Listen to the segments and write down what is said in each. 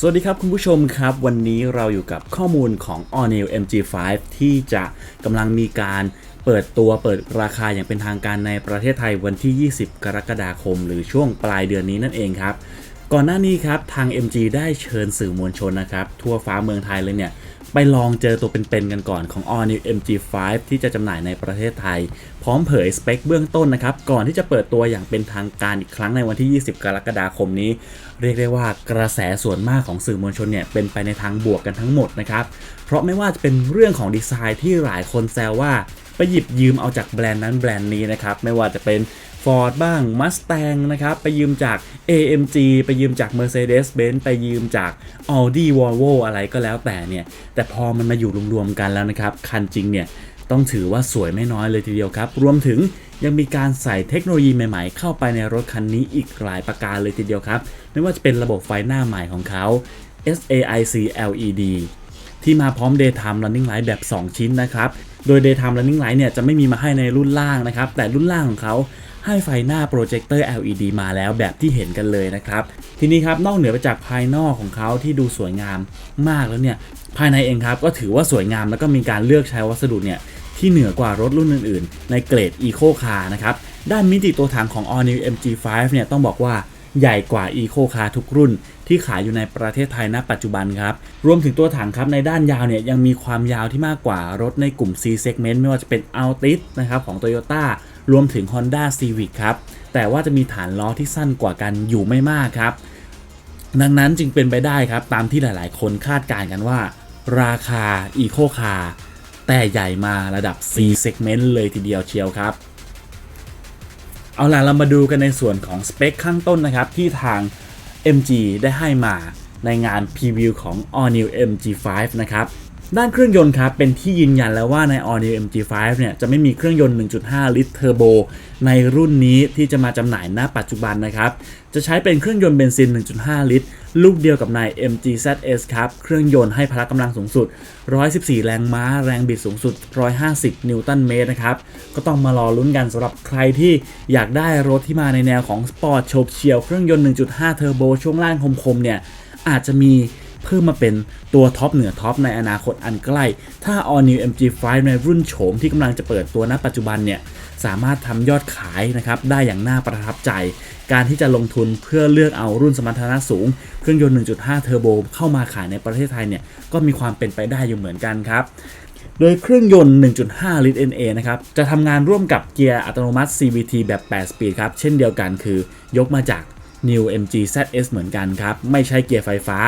สวัสดีครับคุณผู้ชมครับ วันนี้เราอยู่กับข้อมูลของ All New MG5 ที่จะกำลังมีการเปิดตัวเปิดราคาอย่างเป็นทางการในประเทศไทยวันที่ 20 กรกฎาคม หรือช่วงปลายเดือนนี้นั่นเองครับ ก่อนหน้านี้ครับทาง MG ได้เชิญสื่อมวลชนนะครับ ทั่วฟ้าเมืองไทยเลยเนี่ย ไปลองเจอตัวเป็นๆกันก่อนของ All New MG5 ที่จะจำหน่ายในประเทศไทย พร้อมเผยสเปคเบื้องต้นนะครับ ก่อนที่จะเปิดตัวอย่างเป็นทางการอีกครั้งในวันที่ 20 กรกฎาคมนี้ เรียกได้ว่ากระแสส่วนมากของสื่อมวลชนเนี่ย เป็นไปในทางบวกกันทั้งหมดนะครับ เพราะไม่ว่าจะเป็นเรื่องของดีไซน์ที่หลายคนแซวว่าไปหยิบยืมเอาจากแบรนด์นั้นแบรนด์นี้นะครับ ไม่ว่าจะเป็น Ford บ้าง Mustang นะครับ ไปยืมจาก AMG ไปยืมจาก Mercedes-Benz ไปยืมจาก Audi Volvo อะไรก็แล้วแต่เนี่ย แต่พอมันมาอยู่รวมๆกันแล้วนะครับ คันจริงเนี่ยต้องถือว่าสวยไม่น้อยเลยทีเดียวครับ รวมถึงยังมีการใส่เทคโนโลยีใหม่ๆ เข้าไปในรถคันนี้อีกหลายประการเลยทีเดียวครับ ไม่ว่าจะเป็นระบบไฟหน้าใหม่ของเขา SAIC LED ที่มาพร้อม Daytime Running Light แบบ 2 ชิ้นนะครับ โดย Daytime Running Light เนี่ยจะไม่มีมาให้ในรุ่นล่างนะครับ แต่รุ่นล่างของเขา ให้ไฟหน้าโปรเจคเตอร์ LED มาแล้วแบบที่เห็นกันเลยนะครับ ทีนี้ครับนอกเหนือไปจากภายนอกของเขาที่ดูสวยงามมากแล้วเนี่ยภายในเองครับก็ถือว่าสวยงามแล้วก็มีการเลือกใช้วัสดุเนี่ยที่เหนือกว่ารถรุ่นอื่นๆ ในเกรด Eco Car นะครับ ด้านมิติตัวถังของ All New MG5 เนี่ยต้องบอกว่า ใหญ่กว่า Eco Car ทุกรุ่น ที่ขายอยู่ในประเทศไทยณปัจจุบันครับ รวมถึงตัวถังครับในด้านยาวเนี่ยยังมีความยาวที่มากกว่ารถในกลุ่ม C segment ไม่ว่าจะเป็น Altis นะครับของ Toyota รวมถึง Honda Civic ครับ แต่ว่าจะมีฐานล้อที่สั้นกว่ากันอยู่ไม่มากครับ ดังนั้นจึงเป็นไปได้ครับ ตามที่หลาย ๆ คนคาดการณ์กันว่า ราคา Eco Car แต่ใหญ่มาระดับ C segment เลยทีเดียวเชียวครับ เอาล่ะเรามาดูกันในส่วนของสเปคข้างต้นนะครับ ที่ทาง MG ได้ให้มาในงานพรีวิวของ All New MG5 นะครับ ด้านเครื่องยนต์ครับ เป็นที่ยืนยันแล้วว่าใน All New MG5 เนี่ยจะไม่มีเครื่องยนต์ 1.5 ลิตรเทอร์โบในรุ่นนี้ที่จะมาจำหน่ายณปัจจุบันนะครับ จะใช้เป็นเครื่องยนต์เบนซิน 1.5 ลิตร ลูกเดียวกับใน MG ZS ครับ เครื่องยนต์ให้พละกำลังสูงสุด 114 แรงม้า แรงบิดสูงสุด 150 นิวตันเมตรนะครับ ก็ต้องมารอลุ้นกันสำหรับใครที่อยากได้รถที่มาในแนวของสปอร์ตโฉบเฉี่ยวเครื่องยนต์ 1.5 เทอร์โบช่วงล่างคมๆเนี่ยอาจจะมี เพิ่มมาเป็นตัวท็อปเหนือท็อปในอนาคตอันใกล้ ถ้า All New MG5 ในรุ่นโฉมที่กำลังจะเปิดตัวณปัจจุบันเนี่ยสามารถทำยอดขายนะครับได้อย่างน่าประทับใจ การที่จะลงทุนเพื่อเลือกเอารุ่นสมรรถนะสูง เครื่องยนต์ 1.5 เทอร์โบเข้ามาขายในประเทศไทยเนี่ยก็มีความเป็นไปได้อยู่เหมือนกันครับโดยเครื่องยนต์ 1.5 ลิตร NA นะครับ จะทำงานร่วมกับเกียร์อัตโนมัติ CVT แบบ 8 สปีดครับ เช่นเดียวกันคือยกมาจาก New MG ZS เหมือนกันครับ ไม่ใช่เกียร์ไฟฟ้า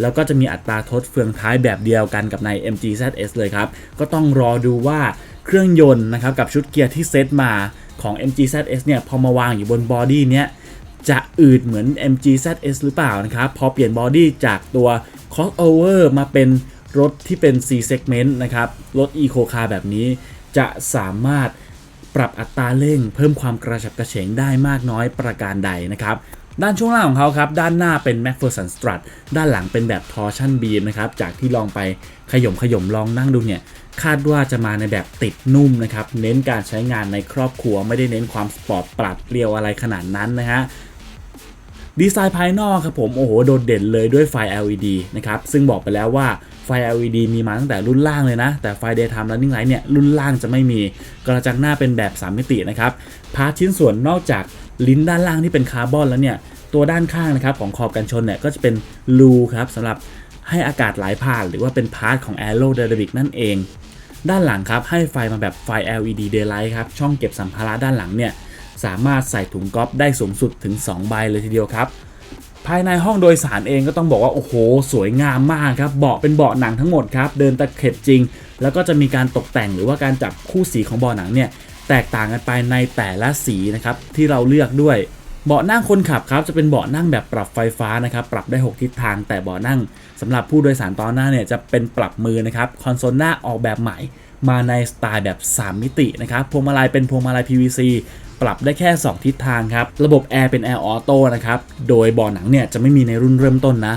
แล้วก็จะมีอัตราทดเฟืองท้ายแบบเดียวกันกับใน MG ZS เลยครับ ก็ต้องรอดูว่าเครื่องยนต์นะครับกับชุดเกียร์ที่เซตมาของ MG ZS เนี่ยพอมาวางอยู่บนบอดี้เนี้ยจะอืดเหมือน MG ZS หรือเปล่านะครับ พอเปลี่ยนบอดี้จากตัว crossover มาเป็นรถที่เป็น C segment นะครับ รถ Eco Car แบบนี้จะสามารถปรับอัตราเร่ง เพิ่มความกระฉับกระเฉงได้มากน้อยประการใดนะครับ ด้านช่วงล่างของเขาครับ ด้านหน้าเป็น MacPherson Strut ด้านหลังเป็นแบบ Torsion Beam นะครับ จากที่ลองไปขย่มขย่มลองนั่งดูเนี่ย คาดว่าจะมาในแบบติดนุ่มนะครับ เน้นการใช้งานในครอบครัว ไม่ได้เน้นความสปอร์ตปราดเปรียวอะไรขนาดนั้นนะฮะดีไซน์ภายนอกครับผม โอ้โห โดดเด่นเลยด้วยไฟ LED นะครับ ซึ่งบอกไปแล้วว่าไฟ LED มีมาตั้งแต่รุ่นล่างเลยนะ แต่ไฟ Daytime Running Light เนี่ย รุ่นล่างจะไม่มี กระจังหน้าเป็นแบบ 3 มิตินะครับ พาร์ทชิ้นส่วนนอกจาก ลิ้นด้านล่างที่เป็นคาร์บอนแล้วเนี่ยตัวด้านข้างนะครับของขอบกันชนเนี่ยก็จะเป็นรูครับสำหรับให้อากาศไหลผ่านหรือว่าเป็นพาร์ทของ Aerodynamic นั่นเอง ด้านหลังครับให้ไฟมาแบบไฟ LED Daylight ครับช่องเก็บสัมภาระด้านหลังเนี่ยสามารถใส่ถุงก๊อฟได้สูงสุดถึง 2 ใบเลยทีเดียวครับ ภายในห้องโดยสารเองก็ต้องบอกว่า โอ้โห สวยงามมากครับ เบาะเป็นเบาะหนังทั้งหมดครับ เดินตะเข็บจริง แล้วก็จะมีการตกแต่งหรือว่าการจับคู่สีของเบาะหนังเนี่ย แตกต่างกันไปในแต่ละสีนะครับที่เราเลือกด้วยเบาะนั่งคนขับครับจะเป็นเบาะนั่งแบบปรับไฟฟ้านะครับปรับได้ 6 ทิศทางแต่เบาะนั่งสำหรับผู้โดยสารตอนหน้าเนี่ยจะเป็นปรับมือนะครับคอนโซลหน้าออกแบบใหม่ มาในสไตล์แบบ 3 มิตินะครับพวงมาลัยเป็นพวงมาลัย PVC ปรับได้แค่ 2 ทิศทางครับระบบแอร์เป็นแอร์ออโต้นะครับโดยเบาะหนังเนี่ยจะไม่มีในรุ่นเริ่มต้นนะ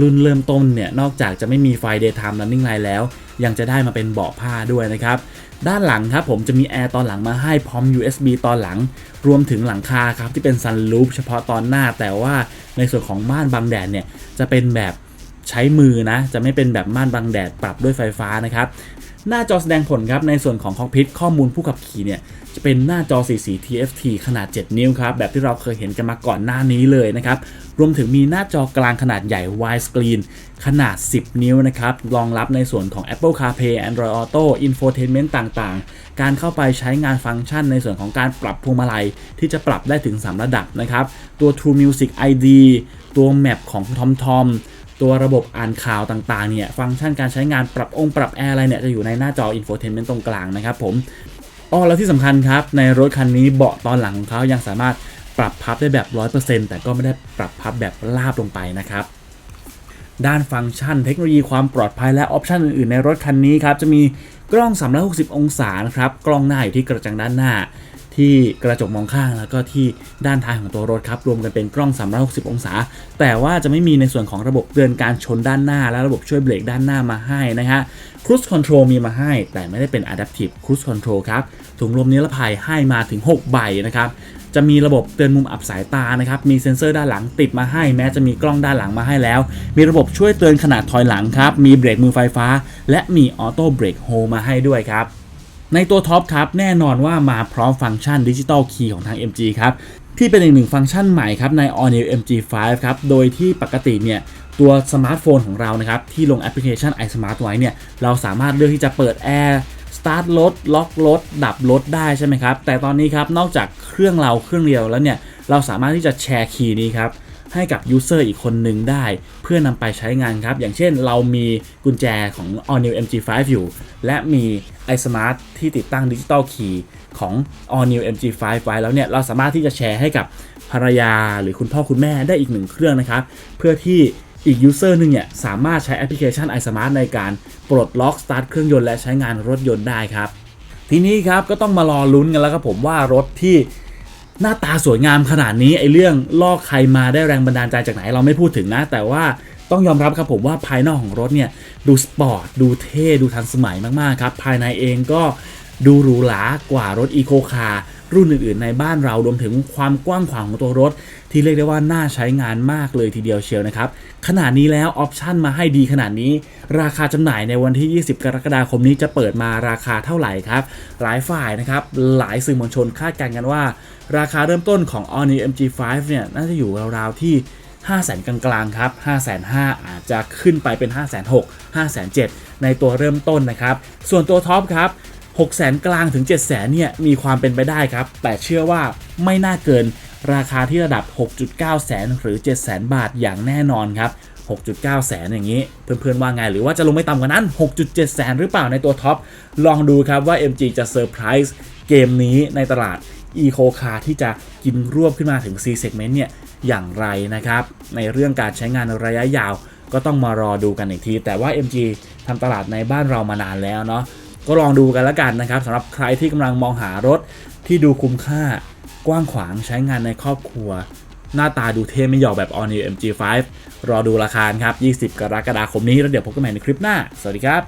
รุ่นเริ่มต้นเนี่ยนอกจากจะไม่มีไฟ Daytime Running Light แล้ว ยังจะได้มาเป็นเบาะผ้าด้วยนะครับ ด้านหลังครับผมจะมีแอร์ตอนหลังมาให้พร้อม USB ตอนหลัง รวมถึงหลังคาครับที่เป็นซันลูปเฉพาะตอนหน้า แต่ว่าในส่วนของม่านบังแดดเนี่ยจะเป็นแบบใช้มือนะ จะไม่เป็นแบบม่านบังแดดปรับด้วยไฟฟ้านะครับ หน้าจอแสดงผลครับในส่วนของคอกพิทข้อมูลผู้ขับขี่เนี่ยจะเป็นหน้าจอสีสี TFT ขนาด 7 นิ้วครับ แบบที่เราเคยเห็นกันมาก่อนหน้านี้เลยนะครับ รวมถึงมีหน้าจอกลางขนาดใหญ่ wide screen ขนาด 10 นิ้วนะครับ รองรับในส่วนของ Apple CarPlay Android Auto Infotainment ต่างๆ การเข้าไปใช้งานฟังก์ชันในส่วนของการปรับพวงมาลัย ที่จะปรับได้ถึง 3 ระดับนะครับ ตัว True Music ID ตัว Map ของ TomTom ตัวระบบอ่านข่าวต่างๆเนี่ยฟังก์ชันการใช้งานปรับองค์ปรับแอร์อะไรเนี่ยจะอยู่ในหน้าจอ infotainment ตรงกลางนะครับผมอ๋อแล้วที่สำคัญครับในรถคันนี้เบาะตอนหลังของเขายังสามารถปรับพับได้แบบ 100%แต่ก็ไม่ได้ปรับพับแบบราบลงไปนะครับด้านฟังก์ชันเทคโนโลยีความปลอดภัยและออปชันอื่นๆ ในรถคันนี้ครับ จะมีกล้อง 360 องศานะครับ กล้องหน้าอยู่ที่กระจังด้านหน้า ที่กระจกมองข้างแล้วก็ที่ด้านท้ายของตัวรถครับรวมกันเป็นกล้อง 360 องศา แต่ว่าจะไม่มีในส่วนของระบบเตือนการชนด้านหน้า และระบบช่วยเบรกด้านหน้ามาให้นะฮะ Cruise Control มีมาให้ แต่ไม่ได้เป็น Adaptive Cruise Control ครับถุงลมนิรภัยให้มาถึง 6 ใบนะครับจะมีระบบเตือนมุมอับสายตานะครับ มีเซ็นเซอร์ด้านหลังติดมาให้ แม้จะมีกล้องด้านหลังมาให้แล้ว มีระบบช่วยเตือนขนาดถอยหลังครับ มีเบรกมือไฟฟ้า และมีออโต้เบรกโฮมาให้ด้วยครับ ในตัวท็อปครับแน่นอนว่ามาพร้อมฟังก์ชันดิจิตอลคีย์ของทาง MG ครับที่เป็นอีกหนึ่งฟังก์ชันใหม่ครับใน All New MG5 ครับโดยที่ปกติเนี่ยตัวสมาร์ทโฟนของเรานะครับที่ลงแอปพลิเคชัน iSmart ไว้เนี่ยเราสามารถเลือกที่จะเปิดแอร์สตาร์ทรถล็อกรถดับรถได้ใช่ไหมครับ แต่ตอนนี้ครับนอกจากเครื่องเราเครื่องเดียวแล้วเนี่ยเราสามารถที่จะแชร์คีย์นี้ครับให้กับยูเซอร์อีกคนหนึ่งได้ เพื่อนำไปใช้งานครับ อย่างเช่นเรามีกุญแจของ All New MG5 อยู่ และมี iSmart ที่ติดตั้งดิจิตอลคีย์ของ All New MG5 ไว้แล้วเนี่ย เราสามารถที่จะแชร์ให้กับภรรยาหรือคุณพ่อคุณแม่ได้อีกหนึ่งเครื่องนะครับ เพื่อที่อีกยูเซอร์หนึ่งเนี่ย สามารถใช้แอปพลิเคชัน iSmart ในการปลดล็อกสตาร์ทเครื่องยนต์และใช้งานรถยนต์ได้ครับ ทีนี้ครับก็ต้องมารอลุ้นกันแล้วครับผมว่ารถที่หน้าตาสวยงามขนาดนี้ไอเรื่องลอกใครมาได้แรงบันดาลใจจากไหนเราไม่พูดถึงนะ แต่ว่า ต้องยอมรับครับผมว่าภายนอกของรถเนี่ย ดูสปอร์ต ดูเท่ ดูทันสมัยมากๆครับ ภายในเองก็ดูหรูหรากว่ารถอีโคคาร์รุ่นอื่นๆในบ้านเรารวมถึงความกว้างขวางของตัวรถ ที่เรียกได้ว่าน่าใช้งานมากเลยทีเดียวเชียวนะครับ ขนาดนี้แล้วออปชันมาให้ดีขนาดนี้ ราคาจำหน่ายในวันที่ 20 กรกฎาคมนี้จะเปิดมาราคาเท่าไหร่ครับ หลายฝ่ายนะครับ หลายสื่อมวลชนคาดการณ์กันว่า ราคาเริ่มต้นของ All New MG5 เนี่ยน่าจะอยู่ราวๆที่ 5 0 0 0 0 0กลางๆครับ5 5 0 0 0อาจจะขึ้นไปเป็น 5 6 0 0 0 5 7 0 0 0ในตัวเริ่มต้นนะครับ ส่วนตัวท็อปครับ6 0 0 0 0กลางถึง 7 0 0 0 0เนี่ยมีความเป็นไปได้ครับ แต่เชื่อว่าไม่น่าเกินราคาที่ระดับ 6.9 แสนหรือ 7 0 0 0 0บาทอย่างแน่นอนครับ 6.9 แสนอย่างนี้ เพื่อนๆว่าไง หรือว่าจะลงไม่ต่ำกว่านั้น 6.7 แสนหรือเปล่าในตัวท็อป ลองดูครับว่า MG จะเซอร์ไพรส์เกมนี้ในตลาด Eco Car ที่จะกินรวบขึ้นมาถึง C segment เนี่ย อย่างไรนะครับ ในเรื่องการใช้งานระยะยาวก็ต้องมารอดูกันอีกที แต่ว่า MG ทำตลาดในบ้านเรามานานแล้วเนาะก็ลองดูกันล้วกันนะครับสำหรับใครที่กำลังมองหารถที่ดูคุ้มค่ากว้างขวางใช้งานในครอบครัว หน้าตาดูเท่ไม่หยอกแบบ All New MG5 รอดูราคาครับ 20 กรกฎาคมนี้ แล้วเดี๋ยวพบกันใหม่ในคลิปหน้า สวัสดีครับ